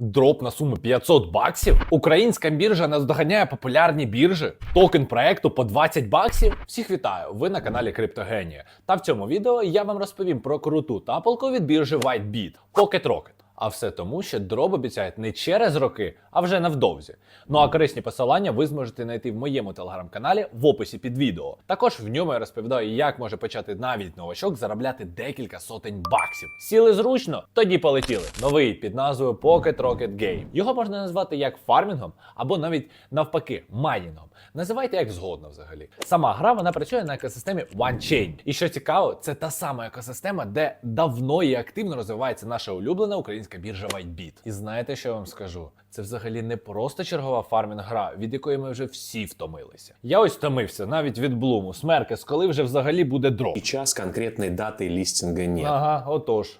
Дроп на суму 500 баксів. Українська біржа наздоганяє популярні біржі. Токен проекту по 20 баксів. Всіх вітаю! Ви на каналі Криптогенія. Та в цьому відео я вам розповім про круту тапалку від біржі WhiteBit Pocket Rocket. А все тому, що дроб обіцяють не через роки, а вже невдовзі. Ну а корисні посилання ви зможете знайти в моєму телеграм-каналі в описі під відео. Також в ньому я розповідаю, як може почати навіть новачок заробляти декілька сотень баксів. Сіли зручно? Тоді полетіли. Новий під назвою Pocket Rocket Game. Його можна назвати як фармінгом, або навіть навпаки майнінгом. Називайте як згодно взагалі. Сама гра вона працює на екосистемі OneChain. І що цікаво, це та сама екосистема, де давно і активно розвивається наша улюблена українська біржа WhiteBit. І знаєте, що я вам скажу? Це взагалі не просто чергова фармінг-гра, від якої ми вже всі втомилися. Я ось втомився навіть від блуму. Смеркес, коли вже взагалі буде дроп. І час конкретної дати лістінга ні. Ага, отож.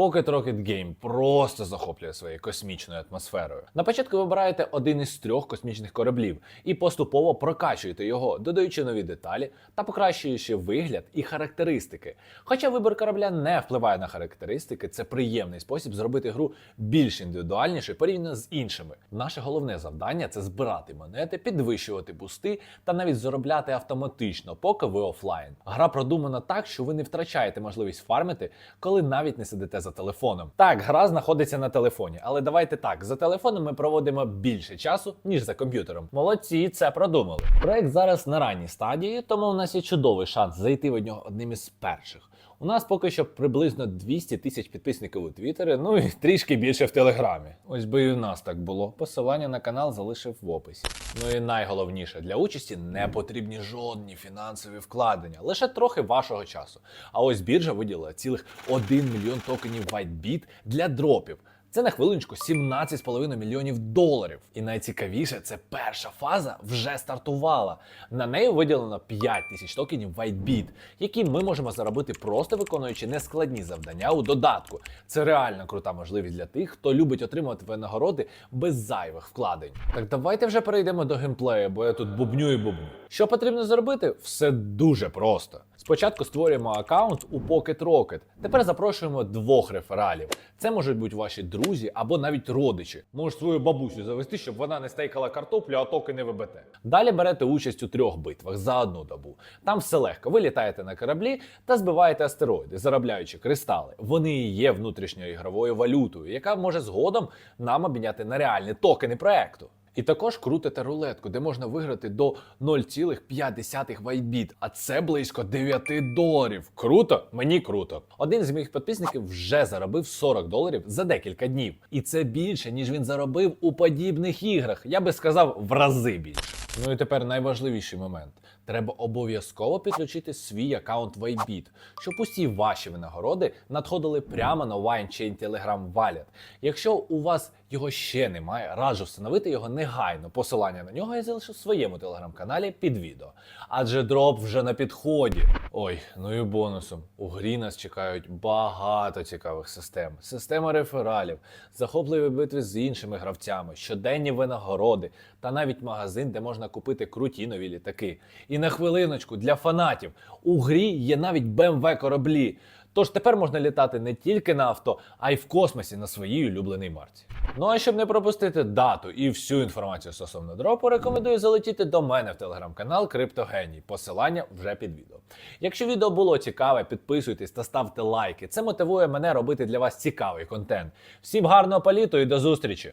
Pocket Rocket Game просто захоплює своєю космічною атмосферою. На початку ви обираєте один із трьох космічних кораблів і поступово прокачуєте його, додаючи нові деталі та покращуючи вигляд і характеристики. Хоча вибір корабля не впливає на характеристики, це приємний спосіб зробити гру більш індивідуальнішою порівняно з іншими. Наше головне завдання це збирати монети, підвищувати бусти та навіть заробляти автоматично, поки ви офлайн. Гра продумана так, що ви не втрачаєте можливість фармити, коли навіть не сидите за телефоном. Так, гра знаходиться на телефоні, але давайте так: за телефоном ми проводимо більше часу, ніж за комп'ютером. Молодці, це продумали. Проект зараз на ранній стадії, тому у нас є чудовий шанс зайти в нього одним із перших. У нас поки що приблизно 200 тисяч підписників у Твіттері, ну і трішки більше в Телеграмі. Ось би і у нас так було. Посилання на канал залишив в описі. Ну і найголовніше для участі не потрібні жодні фінансові вкладення, лише трохи вашого часу. А ось біржа виділила цілих 1 мільйон токенів WhiteBit для дропів. Це на хвилиночку 17,5 мільйонів доларів. І найцікавіше, це перша фаза вже стартувала. На неї виділено 5 тисяч токенів WhiteBit, які ми можемо заробити просто виконуючи нескладні завдання у додатку. Це реально крута можливість для тих, хто любить отримувати винагороди без зайвих вкладень. Так давайте вже перейдемо до геймплею, бо я тут бубню і бубню. Що потрібно зробити? Все дуже просто. Спочатку створюємо аккаунт у Pocket Rocket. Тепер запрошуємо двох рефералів. Це можуть бути ваші друзі або навіть родичі. Можеш свою бабусю завести, щоб вона не стейкала картоплю, а токи не ВБТ. Далі берете участь у трьох битвах за одну добу. Там все легко. Ви літаєте на кораблі та збиваєте астероїди, заробляючи кристали. Вони і є внутрішньою ігровою валютою, яка може згодом нам обміняти на реальні токени проекту. І також крутите рулетку, де можна виграти до 0,5 вайбіт, а це близько 9 доларів. Круто? Мені круто. Один з моїх підписників вже заробив 40 доларів за декілька днів. І це більше, ніж він заробив у подібних іграх. Я би сказав, в рази більше. Ну і тепер найважливіший момент. Треба обов'язково підключити свій аккаунт Вайбіт, щоб усі ваші винагороди надходили прямо на WineChain Telegram Wallet. Якщо у вас його ще немає, раджу встановити його негайно. Посилання на нього я залишу в своєму телеграм-каналі під відео. Адже дроп вже на підході. Ой, ну і бонусом. У грі нас чекають багато цікавих систем: система рефералів, захопливі битви з іншими гравцями, щоденні винагороди та навіть магазин, де можна купити круті нові літаки. І на хвилиночку для фанатів у грі є навіть BMW кораблі. Тож тепер можна літати не тільки на авто, а й в космосі на своїй улюбленій марці. Ну а щоб не пропустити дату і всю інформацію стосовно дропу, рекомендую залетіти до мене в телеграм-канал Криптогеній. Посилання вже під відео. Якщо відео було цікаве, підписуйтесь та ставте лайки. Це мотивує мене робити для вас цікавий контент. Всім гарного політу і до зустрічі!